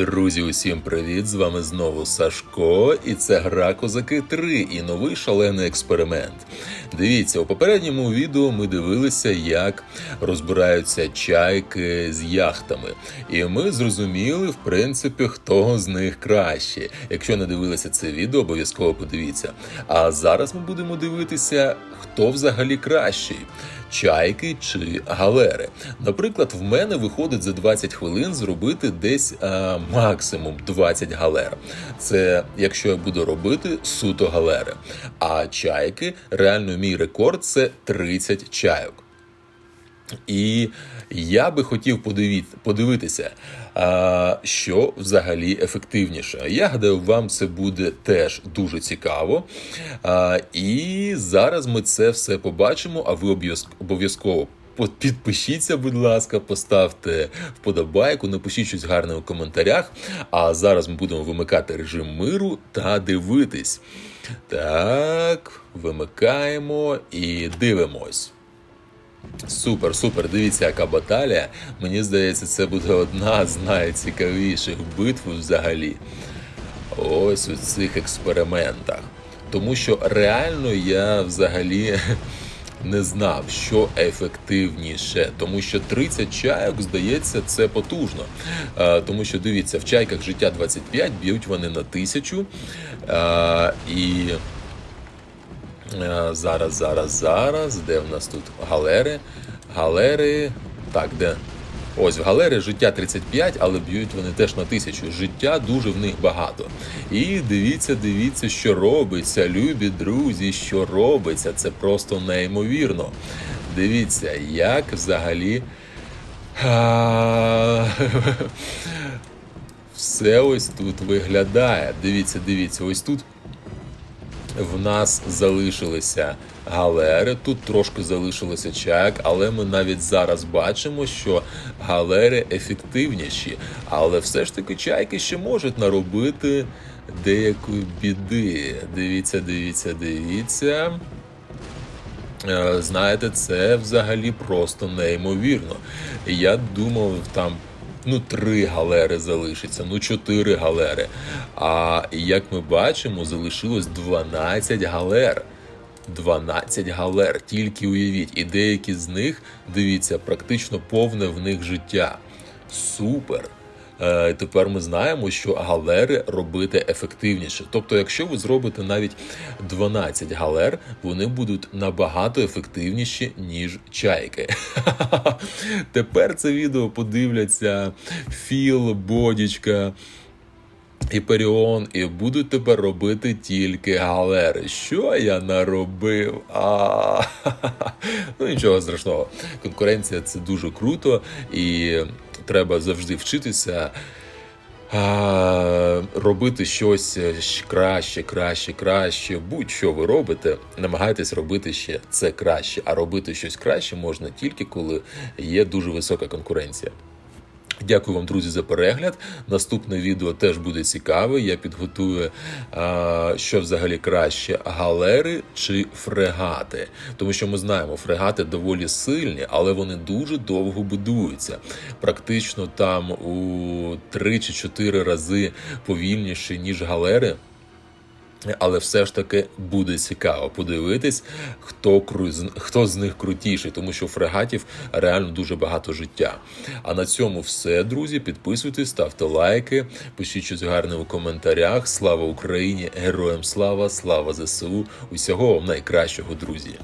Друзі, усім привіт! З вами знову Сашко, і це гра Козаки 3 і новий шалений експеримент. Дивіться, у попередньому відео ми дивилися, як розбираються чайки з яхтами. І ми зрозуміли, в принципі, хто з них краще. Якщо не дивилися це відео, обов'язково подивіться. А зараз ми будемо дивитися, хто взагалі кращий чайки чи галери. Наприклад, в мене виходить за 20 хвилин зробити десь а, максимум 20 галер. Це якщо я буду робити суто галери. А чайки, реально мій рекорд це 30 чайок. І я би хотів подивитися, що взагалі ефективніше. Я гадаю, вам це буде теж дуже цікаво. І зараз ми це все побачимо, а ви обов'язк- обов'язково. Підпишіться, будь ласка, поставте вподобайку, напишіть щось гарне у коментарях. А зараз ми будемо вимикати режим миру та дивитись. Так, вимикаємо і дивимось. Супер, супер. Дивіться, яка баталія. Мені здається, це буде одна з найцікавіших битв взагалі. Ось у цих експериментах. Тому що реально я взагалі не знав, що ефективніше. Тому що 30 чайок, здається, це потужно. Е, Тому що дивіться, в чайках життя 25, б'ють вони на тисячу. Е, І Е, Зараз, зараз, зараз. Де в нас тут галери? Галери. Так, де? Ось в галери життя 35, але б'ють вони теж на тисячу. Життя дуже в них багато. І дивіться, дивіться, що робиться, любі друзі, що робиться. Це просто неймовірно. Дивіться, як взагалі. Все ось тут виглядає. Дивіться, дивіться, ось тут в нас залишилися галери, тут трошки залишилося чайок, але ми навіть зараз бачимо, що галери ефективніші. Але все ж таки чайки ще можуть наробити деякої біди. Дивіться, дивіться, дивіться. Е, Знаєте, це взагалі просто неймовірно. Я думав, там ну три галери залишиться, ну чотири галери. А як ми бачимо, залишилось 12 галер. 12 галер, тільки уявіть. І деякі з них, дивіться, практично повне в них життя. Супер! Е, Тепер ми знаємо, що галери робити ефективніше. Тобто, якщо ви зробите навіть 12 галер, вони будуть набагато ефективніші, ніж чайки. Тепер це відео подивляться Філ, Бодічка. І Періон, і будуть тепер робити тільки галери. Що я наробив? А ну нічого страшного. Конкуренція це дуже круто, і треба завжди вчитися. А, робити щось краще, краще, краще. Будь-що ви робите, намагайтесь робити ще це краще. А робити щось краще можна тільки коли є дуже висока конкуренція. Дякую вам, друзі, за перегляд. Наступне відео теж буде цікаве. Я підготую, що взагалі краще: галери чи фрегати. Тому що ми знаємо, фрегати доволі сильні, але вони дуже довго будуються. Практично там у 3 чи 4 рази повільніші, ніж галери. Але все ж таки буде цікаво подивитись, хто круз, хто з них крутіший, тому що фрегатів реально дуже багато життя. А на цьому все, друзі. Підписуйтесь, ставте лайки, пишіть щось гарне у коментарях. Слава Україні! Героям слава! Слава ЗСУ! Усього вам найкращого, друзі!